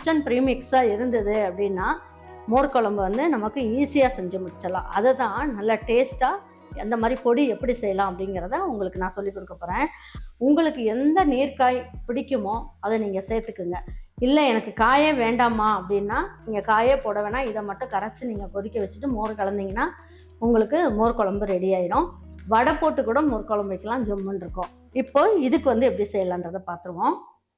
Instant ப்ரீமிக்ஸாக இருந்தது அப்படின்னா மோர் குழம்பு வந்து நமக்கு ஈஸியாக செஞ்சு முடிச்சிடலாம். அதை தான் நல்லா டேஸ்ட்டாக எந்த மாதிரி பொடி எப்படி செய்யலாம் அப்படிங்கிறத உங்களுக்கு நான் சொல்லிக் கொடுக்க போகிறேன் உங்களுக்கு எந்த நீர்க்காய் பிடிக்குமோ அதை நீங்கள் சேர்த்துக்குங்க. இல்லை எனக்கு காயே வேண்டாமா அப்படின்னா நீங்கள் காயே போட வேணாம். இதை மட்டும் கரைச்சி நீங்கள் கொதிக்க வச்சுட்டு மோர் கலந்தீங்கன்னா உங்களுக்கு மோர் குழம்பு ரெடி ஆயிடும் வடை போட்டு கூட மோர் குழம்பு வைக்கலாம் ஜம்முன்னு இருக்கும். இப்போ இதுக்கு வந்து எப்படி செய்யலான்றதை பார்த்துருவோம்.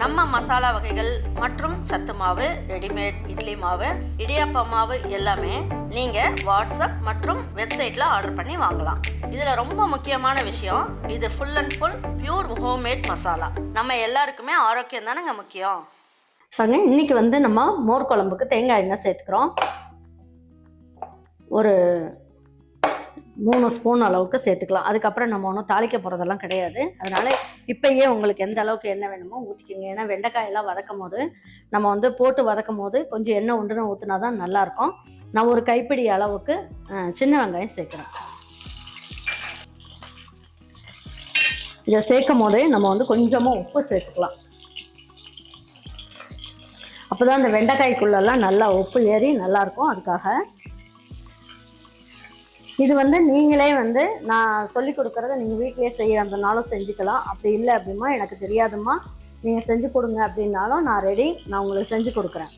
நம்ம மசாலா வகைகள் மற்றும் சத்து மாவு ரெடிமேட் இட்லி மாவு இடியாப்ப மாவு எல்லாமே நீங்கள் வாட்ஸ்அப் மற்றும் வெப்சைட்டில் ஆர்டர் பண்ணி வாங்கலாம். இதில் ரொம்ப முக்கியமான விஷயம் இது full and full pure homemade masala. நம்ம எல்லாருக்குமே ஆரோக்கியம் தானேங்க முக்கியம்? பாருங்க இன்னைக்கு வந்து நம்ம மோர் குழம்புக்கு தேங்காய் எண்ணெய் சேர்த்துக்கிறோம். ஒரு மூணு ஸ்பூன் அளவுக்கு சேர்த்துக்கலாம். அதுக்கப்புறம் நம்ம ஒன்றும் தாளிக்க போகிறதெல்லாம் கிடையாது. அதனால் இப்போயே உங்களுக்கு எந்த அளவுக்கு எண்ணெய் வேணுமோ ஊற்றிக்கோங்க ஏன்னா வெண்டைக்காயெல்லாம் வதக்கும் போது நம்ம வந்து போட்டு வதக்கும் போது கொஞ்சம் எண்ணெய் உண்டுன்னு ஊற்றினா தான் நல்லாயிருக்கும். நான் ஒரு கைப்பிடி அளவுக்கு சின்ன வெங்காயம் சேர்க்குறேன். இதை சேர்க்கும் போதே நம்ம வந்து கொஞ்சமாக உப்பு சேர்த்துக்கலாம். அப்போ தான் அந்த வெண்டைக்காய்க்குள்ளெல்லாம் நல்லா உப்பு ஏறி நல்லாயிருக்கும். அதுக்காக இது வந்து நீங்களே வந்து நான் சொல்லி கொடுக்குறத நீங்கள் வீட்டிலேயே செய்யறதுனாலும் செஞ்சுக்கலாம். அப்படி இல்லை அப்படிமா எனக்கு தெரியாதும்மா. நீங்கள் செஞ்சு கொடுங்க அப்படின்னாலும் நான் ரெடி நான் உங்களுக்கு செஞ்சு கொடுக்குறேன்.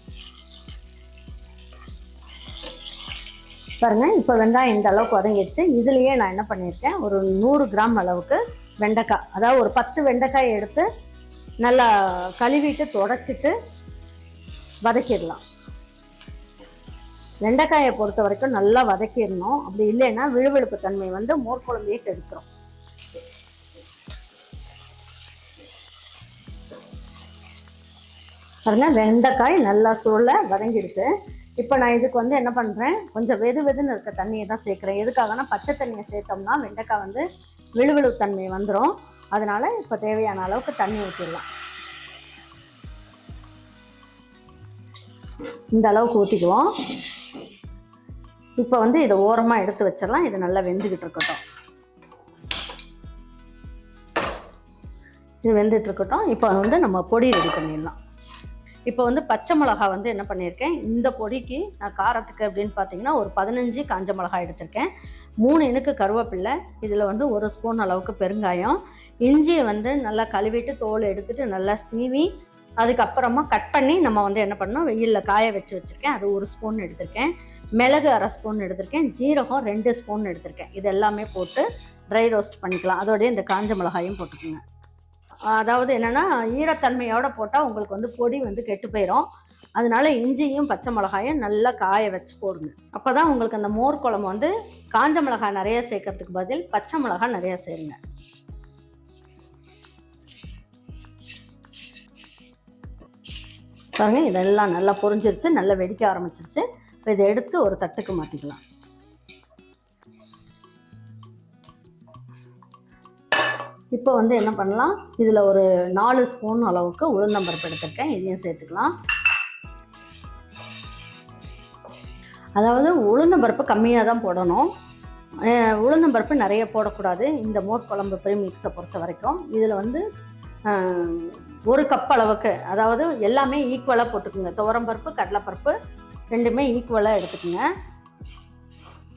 பாருங்க இப்போ வெங்காயம் இந்த அளவுக்கு வதங்கிடுச்சு. இதுலேயே நான் என்ன பண்ணியிருக்கேன்? ஒரு நூறு கிராம் அளவுக்கு வெண்டைக்காய். அதாவது ஒரு பத்து வெண்டைக்காய் எடுத்து நல்லா கழுவிட்டு தொடச்சிட்டு வதக்கிடலாம். வெண்டைக்காயை பொறுத்த வரைக்கும் நல்லா வதக்கிடணும். அப்படி இல்லைன்னா விழுவிழுப்பு தன்மை வந்து மோர் குழம்பையே கெடுக்கிறோம் பாருங்க வெண்டைக்காய் நல்லா சூழல வதங்கிடுச்சு. இப்போ நான் இதுக்கு வந்து என்ன பண்ணுறேன் கொஞ்சம் வெது வெதுன்னு இருக்க தண்ணியை தான் சேர்க்குறேன். எதுக்காகனா பச்சை தண்ணியை சேர்த்தோம்னா வெண்டைக்காய் வந்து விழுவிழு தன்மை வந்துடும் அதனால் இப்போ தேவையான அளவுக்கு தண்ணி ஊற்றிடலாம் இந்த அளவுக்கு ஊற்றிக்குவோம் இப்போ வந்து இதை ஓரமாக எடுத்து வச்சிடலாம். இது நல்லா வெந்துக்கிட்டு இருக்கட்டும். இது வெந்துட்டு இருக்கட்டும். இப்போ வந்து நம்ம பொடி ரெடி பண்ணிடலாம். இப்போ வந்து பச்சை மிளகா வந்து என்ன பண்ணியிருக்கேன்? இந்த பொடிக்கு நான் காரத்துக்கு அப்படின்னு பார்த்தீங்கன்னா ஒரு பதினஞ்சு காஞ்ச மிளகாய் எடுத்திருக்கேன். மூணு இனுக்கு கருவேப்பில்லை. இதில் வந்து ஒரு ஸ்பூன் அளவுக்கு பெருங்காயம். இஞ்சியை வந்து நல்லா கழுவிட்டு தோல் எடுத்துட்டு நல்லா சீவி அதுக்கப்புறமா கட் பண்ணி நம்ம வந்து என்ன பண்ணோம் வெயிலில் காய வச்சு வச்சுருக்கேன். அது ஒரு ஸ்பூன் எடுத்திருக்கேன். மிளகு அரை ஸ்பூன் எடுத்திருக்கேன். ஜீரகம் ரெண்டு ஸ்பூன் எடுத்திருக்கேன். இது எல்லாமே போட்டு ட்ரை ரோஸ்ட் பண்ணிக்கலாம். அதோடய இந்த காஞ்ச மிளகாயும் போட்டுக்கோங்க. அதாவது என்னென்னா ஈரத்தன்மையோட போட்டால் உங்களுக்கு வந்து பொடி வந்து கெட்டு போயிடும் அதனால இஞ்சியும் பச்சை மிளகாயும் நல்லா காய வச்சு போடுங்க. அப்போ தான் உங்களுக்கு அந்த மோர் குழம்பு வந்து காஞ்ச மிளகாய் நிறைய சேர்க்கறதுக்கு பதில் பச்சை மிளகாய் நிறைய சேருங்க. பாருங்கள் இதெல்லாம் நல்லா பொறிஞ்சிருச்சு நல்லா வெடிக்க ஆரம்பிச்சிருச்சு. இப்போ இதை எடுத்து ஒரு தட்டுக்கு மாற்றிக்கலாம் இப்போ வந்து என்ன பண்ணலாம்? இதில் ஒரு நாலு ஸ்பூன் அளவுக்கு உளுந்தம்பருப்பு எடுத்துருக்கேன். இதையும் சேர்த்துக்கலாம். அதாவது உளுந்தம்பருப்பு கம்மியாக தான் போடணும். உளுந்தம்பருப்பு நிறைய போடக்கூடாது. இந்த மோர் குழம்பு ப்ரீமிக்ஸை பொறுத்த வரைக்கும். இதில் வந்து ஒரு கப் அளவுக்கு அதாவது எல்லாமே ஈக்குவலாக போட்டுக்குங்க. துவரம்பருப்பு கடலைப்பருப்பு ரெண்டுமே ஈக்குவலாக எடுத்துக்கோங்க.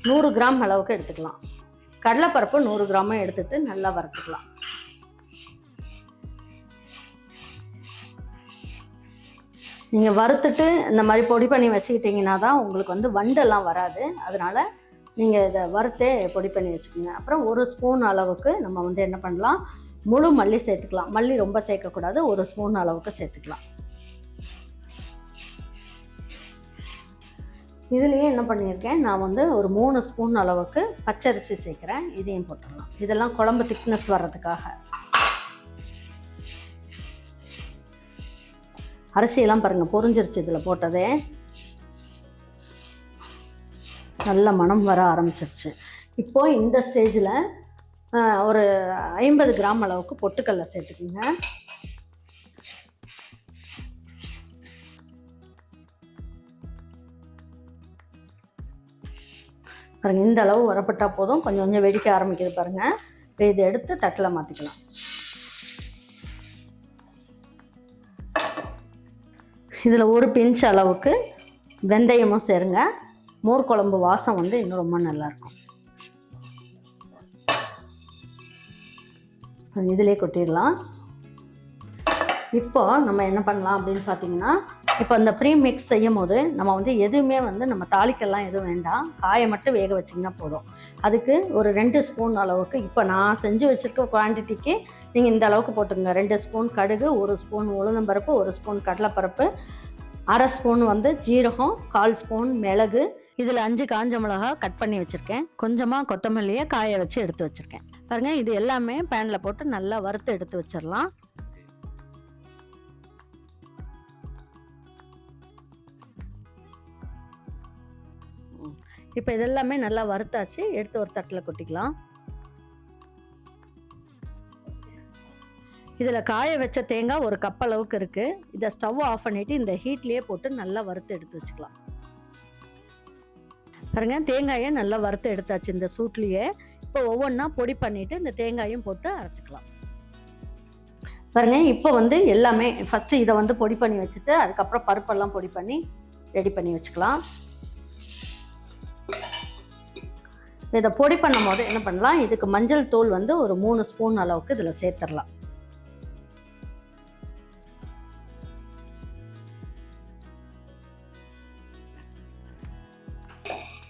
நூறு கிராம் அளவுக்கு எடுத்துக்கலாம். கடலைப்பருப்பு நூறு கிராமும் எடுத்துகிட்டு நல்லா வறுத்துக்கலாம். நீங்கள் வறுத்துட்டு இந்த மாதிரி பொடி பண்ணி வச்சுக்கிட்டிங்கன்னா தான் உங்களுக்கு வந்து வண்டெல்லாம் வராது. அதனால் நீங்கள் இதை வறுத்தே பொடி பண்ணி வச்சுக்கோங்க. அப்புறம் ஒரு ஸ்பூன் அளவுக்கு நம்ம வந்து என்ன பண்ணலாம்? முழு மல்லி சேர்த்துக்கலாம். மல்லி ரொம்ப சேர்க்கக்கூடாது. ஒரு ஸ்பூன் அளவுக்கு சேர்த்துக்கலாம். இதுலேயே என்ன பண்ணியிருக்கேன்? நான் வந்து ஒரு மூணு ஸ்பூன் அளவுக்கு பச்சரிசி சேர்க்குறேன். இதையும் போட்டுடலாம். இதெல்லாம் குழம்பு திக்னஸ் வர்றதுக்காக. அரிசியெல்லாம் பாருங்கள் பொறிஞ்சிருச்சு இதில் போட்டதே. நல்ல மனம் வர ஆரம்பிச்சிருச்சு. இப்போது இந்த ஸ்டேஜில் ஒரு ஐம்பது கிராம் அளவுக்கு பொட்டுக்கடலை சேர்த்துக்குங்க. பாருங்கள் இந்த அளவு வரப்பட்டால் போதும். கொஞ்சம் கொஞ்சம் வெடிக்க ஆரம்பிக்குது பாருங்கள் இப்போ இதை எடுத்து தட்டில் மாற்றிக்கலாம் இதில் ஒரு பிஞ்ச் அளவுக்கு வெந்தயமும் சேருங்க. மோர் குழம்பு வாசம் வந்து இன்னும் ரொம்ப நல்லாயிருக்கும் இதிலே கொட்டிடலாம். இப்போ நம்ம என்ன பண்ணலாம் அப்படின்னு பார்த்தீங்கன்னா இப்போ அந்த ப்ரீ மிக்ஸ் செய்யும் போது நம்ம வந்து எதுவுமே வந்து நம்ம தாளிக்கெல்லாம் எதுவும் வேண்டாம். காயை மட்டும் வேக வச்சிங்கன்னா போதும். அதுக்கு ஒரு ரெண்டு ஸ்பூன் அளவுக்கு இப்போ நான் செஞ்சு வச்சுருக்க குவான்டிட்டிக்கு நீங்கள் இந்த அளவுக்கு போட்டுக்கோங்க. ரெண்டு ஸ்பூன் கடுகு ஒரு ஸ்பூன் உளுந்தம்பருப்பு ஒரு ஸ்பூன் கடலைப்பருப்பு அரை ஸ்பூன் வந்து ஜீரகம் கால் ஸ்பூன் மிளகு இதில் அஞ்சு காஞ்ச மிளகா கட் பண்ணி வச்சுருக்கேன். கொஞ்சமாக கொத்தமல்லியை காய வச்சு எடுத்து வச்சுருக்கேன். பாருங்கள் இது எல்லாமே பேனில் போட்டு நல்லா வறுத்து எடுத்து வச்சிடலாம் இப்போ இதெல்லாமே நல்லா வறுத்தாச்சு. எடுத்து ஒரு தட்டில் கொட்டிக்கலாம். இதில் காய வச்ச தேங்காய் ஒரு கப் அளவுக்கு இருக்குது இதை ஸ்டவ் ஆஃப் பண்ணிவிட்டு இந்த ஹீட்லேயே போட்டு நல்லா வறுத்து எடுத்து வச்சுக்கலாம். பாருங்க தேங்காயை நல்லா வறுத்து எடுத்தாச்சு இந்த சூட்லேயே. இப்போ ஒவ்வொன்றா பொடி பண்ணிவிட்டு இந்த தேங்காயும் போட்டு அரைச்சிக்கலாம். பாருங்க இப்போ வந்து எல்லாமே ஃபஸ்ட்டு இதை வந்து பொடி பண்ணி வச்சுட்டு அதுக்கப்புறம் பருப்பெல்லாம் பொடி பண்ணி ரெடி பண்ணி வச்சுக்கலாம். இதை பொடி பண்ணும் போது என்ன பண்ணலாம்? இதுக்கு மஞ்சள் தூள் வந்து ஒரு மூணு ஸ்பூன் அளவுக்கு இதில் சேர்த்துடலாம்.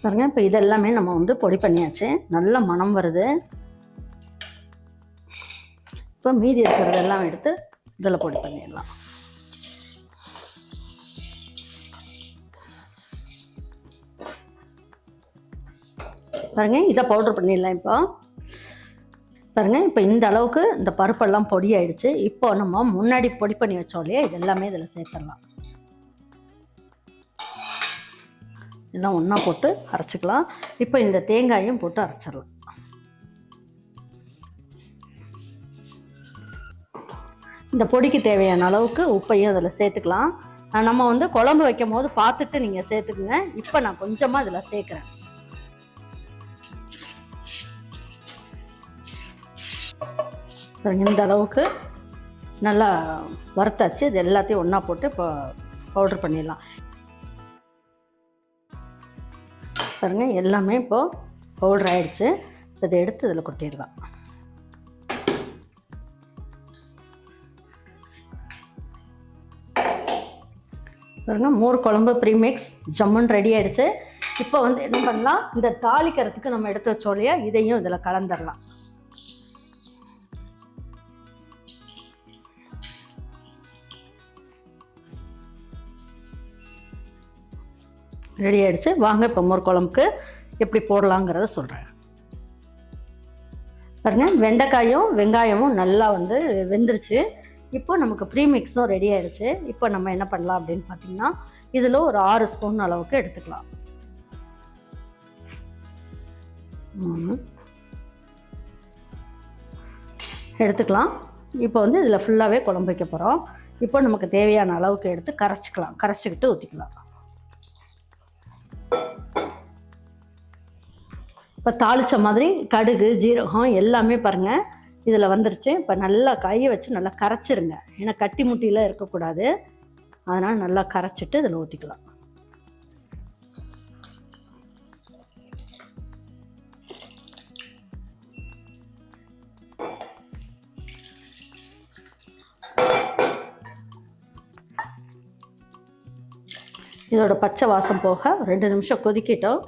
பாருங்கள் இப்போ இதெல்லாமே நம்ம வந்து பொடி பண்ணியாச்சு. நல்ல மனம் வருது. இப்போ மீதி இருக்கிறதெல்லாம் எடுத்து இதில் பொடி பண்ணிடலாம். பாருங்க இதை பவுடர் பண்ணிடலாம் இப்போ. பாருங்க இப்போ இந்த அளவுக்கு இந்த பருப்பெல்லாம் பொடி ஆயிடுச்சு. இப்போ நம்ம முன்னாடி பொடி பண்ணி வச்சோம் இல்லையா இது எல்லாமே இதில் சேர்த்துடலாம். எல்லாம் ஒன்றா போட்டு அரைச்சிக்கலாம். இப்போ இந்த தேங்காயும் போட்டு அரைச்சிடலாம். இந்த பொடிக்கு தேவையான அளவுக்கு உப்பையும் அதில் சேர்த்துக்கலாம். நம்ம வந்து குழம்பு வைக்கும் போது பார்த்துட்டு நீங்கள் சேர்த்துக்குங்க. இப்போ நான் கொஞ்சமாக இதில் சேர்க்குறேன். இந்த அளவுக்கு நல்லா வறுத்தாச்சு. இது எல்லாத்தையும் ஒன்றா போட்டு இப்போ பவுடர் பண்ணிடலாம். பாருங்கள் எல்லாமே இப்போது பவுடர் ஆயிடுச்சு. இதை எடுத்து இதில் கொட்டிடலாம். பாருங்க மோர் குழம்பு ப்ரீமிக்ஸ் ஜம்முன் ரெடி ஆயிடுச்சு. இப்போ வந்து என்ன பண்ணலாம் இந்த தாளிக்கிறதுக்கு நம்ம எடுத்து வச்சோம் இல்லையா இதையும் இதில் கலந்துடலாம். ரெடி ஆகிடுச்சு வாங்க இப்போ மோர் குழம்புக்கு எப்படி போடலாங்கிறத சொல்கிறேன் பாருங்க வெண்டைக்காயும் வெங்காயமும் நல்லா வந்து வெந்துருச்சு. இப்போ நமக்கு ப்ரீமிக்ஸும் ரெடி ஆயிடுச்சு இப்போ நம்ம என்ன பண்ணலாம் அப்படின்னு பார்த்தீங்கன்னா இதில் ஒரு ஆறு ஸ்பூன் அளவுக்கு எடுத்துக்கலாம். எடுத்துக்கலாம். இப்போ வந்து இதில் ஃபுல்லாகவே குழம்பு வைக்க போகிறோம் இப்போ நமக்கு தேவையான அளவுக்கு எடுத்து கரைச்சிக்கலாம். கரைச்சிக்கிட்டு ஊற்றிக்கலாம் இப்போ தாளித்த மாதிரி கடுகு ஜீரகம் எல்லாமே பாருங்கள் இதில் வந்துருச்சு. இப்போ நல்லா கையை வச்சு நல்லா கரைச்சிருங்க. ஏன்னா கட்டி முட்டிலாம் இருக்கக்கூடாது. அதனால் நல்லா கரைச்சிட்டு இதில் ஊற்றிக்கலாம் இதோட பச்சை வாசம் போக ரெண்டு நிமிஷம் கொதிக்கிட்டோம்.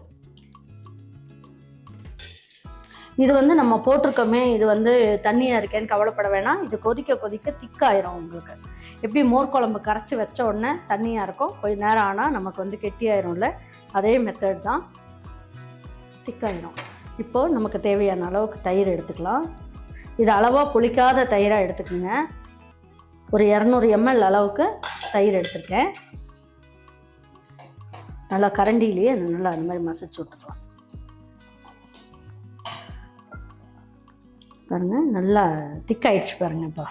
இது வந்து நம்ம போட்டிருக்கோமே இது வந்து தண்ணியாக இருக்கேன்னு கவலைப்பட வேணாம். இது கொதிக்க கொதிக்க திக்காயிரும் உங்களுக்கு. எப்படி மோர் குழம்பு கரைச்சி வச்ச உடனே தண்ணியாக இருக்கும் கொஞ்சம் நேரம் ஆனால் நமக்கு வந்து கெட்டியாயிரும்ல. அதே மெத்தட் தான் திக்காயிரும். இப்போது நமக்கு தேவையான அளவுக்கு தயிர் எடுத்துக்கலாம். இது அளவாக புளிக்காத தயிராக எடுத்துக்கோங்க. ஒரு இரநூறு எம்எல் அளவுக்கு தயிர் எடுத்திருக்கேன். நல்லா கரண்டிலேயே நல்லா அந்த மாதிரி மசிச்சு விட்டுக்கலாம். பாருங்க நல்லா திக்காயிடுச்சு பாருங்க இப்போ.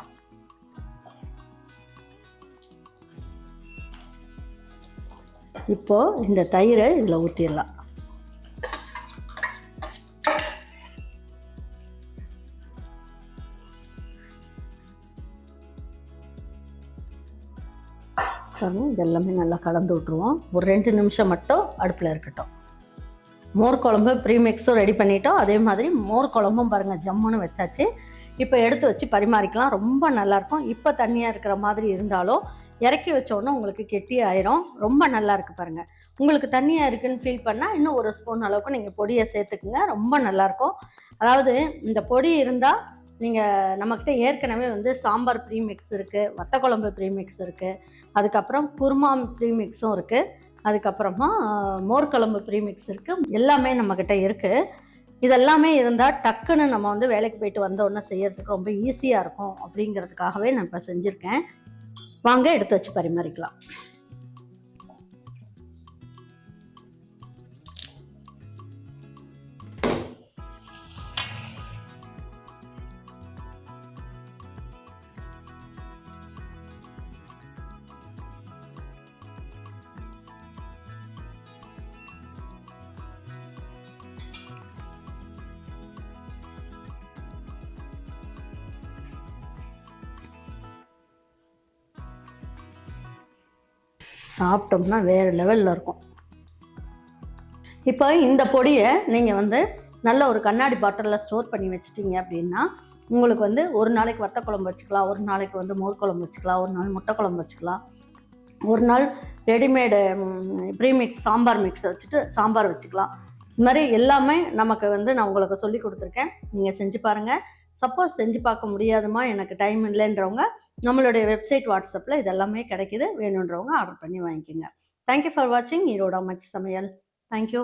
இப்போ இந்த தயிரை இதில் ஊற்றிடலாம் பாருங்க இது எல்லாமே நல்லா கலந்து விட்ருவோம் ஒரு ரெண்டு நிமிஷம் மட்டும் அடுப்பில் இருக்கட்டும். மோர் குழம்பு ப்ரீமிக்ஸும் ரெடி பண்ணிட்டோம். அதே மாதிரி மோர் குழம்பும் பாருங்கள் ஜம்முன்னு வச்சாச்சு. இப்போ எடுத்து வச்சு பரிமாறிக்கலாம். ரொம்ப நல்லாயிருக்கும். இப்போ தண்ணியாக இருக்கிற மாதிரி இருந்தாலும் இறக்கி வச்சோன்னே உங்களுக்கு கெட்டி ஆயிரும். ரொம்ப நல்லா இருக்கு பாருங்கள் உங்களுக்கு தண்ணியாக இருக்குன்னு ஃபீல் பண்ணால் இன்னும் ஒரு ஸ்பூன் அளவுக்கு நீங்கள் பொடியை சேர்த்துக்குங்க. ரொம்ப நல்லாயிருக்கும். அதாவது இந்த பொடி இருந்தால் நீங்கள் நம்மக்கிட்ட ஏற்கனவே வந்து சாம்பார் ப்ரீமிக்ஸ் இருக்குது வத்த குழம்பு ப்ரீமிக்ஸ் இருக்குது அதுக்கப்புறம் குருமா ப்ரீமிக்ஸும் இருக்குது அதுக்கப்புறமா மோர்க்குழம்பு ப்ரீமிக்ஸ் இருக்குது எல்லாமே நம்மக்கிட்ட இருக்குது இதெல்லாமே இருந்தால் டக்குன்னு நம்ம வந்து வேலைக்கு போயிட்டு வந்தோடனே செய்யறதுக்கு ரொம்ப ஈஸியாக இருக்கும் அப்படிங்கிறதுக்காகவே நான் இப்போ செஞ்சுருக்கேன். வாங்க எடுத்து வச்சு பரிமாறிக்கலாம். சாப்பிட்டோம்னா வேறு லெவலில் இருக்கும். இப்போ இந்த பொடியை நீங்கள் வந்து நல்ல ஒரு கண்ணாடி பாட்டிலில் ஸ்டோர் பண்ணி வச்சிட்டிங்க அப்படின்னா உங்களுக்கு வந்து ஒரு நாளைக்கு வத்த குழம்பு வச்சுக்கலாம் ஒரு நாளைக்கு வந்து மோர் குழம்பு வச்சுக்கலாம் ஒரு நாள் முட்டை குழம்பு வச்சுக்கலாம். ஒரு நாள் ரெடிமேடு ப்ரீமிக்ஸ் சாம்பார் மிக்ஸ் வச்சுட்டு சாம்பார் வச்சுக்கலாம். இது மாதிரி எல்லாமே நமக்கு வந்து நான் உங்களுக்கு சொல்லி கொடுத்துருக்கேன். நீங்கள் செஞ்சு பாருங்கள் சப்போஸ் செஞ்சு பார்க்க முடியாதுமா? எனக்கு டைம் இல்லைன்றவங்க நம்மளுடைய வெப்சைட் வாட்ஸ்அப்பில் இதெல்லாமே கிடைக்குது. வேணுன்றவங்க ஆர்டர் பண்ணி வாங்கிக்கோங்க. தேங்க்யூ ஃபார் வாட்சிங் ஈரோட மச்சி சமையல். தேங்க்யூ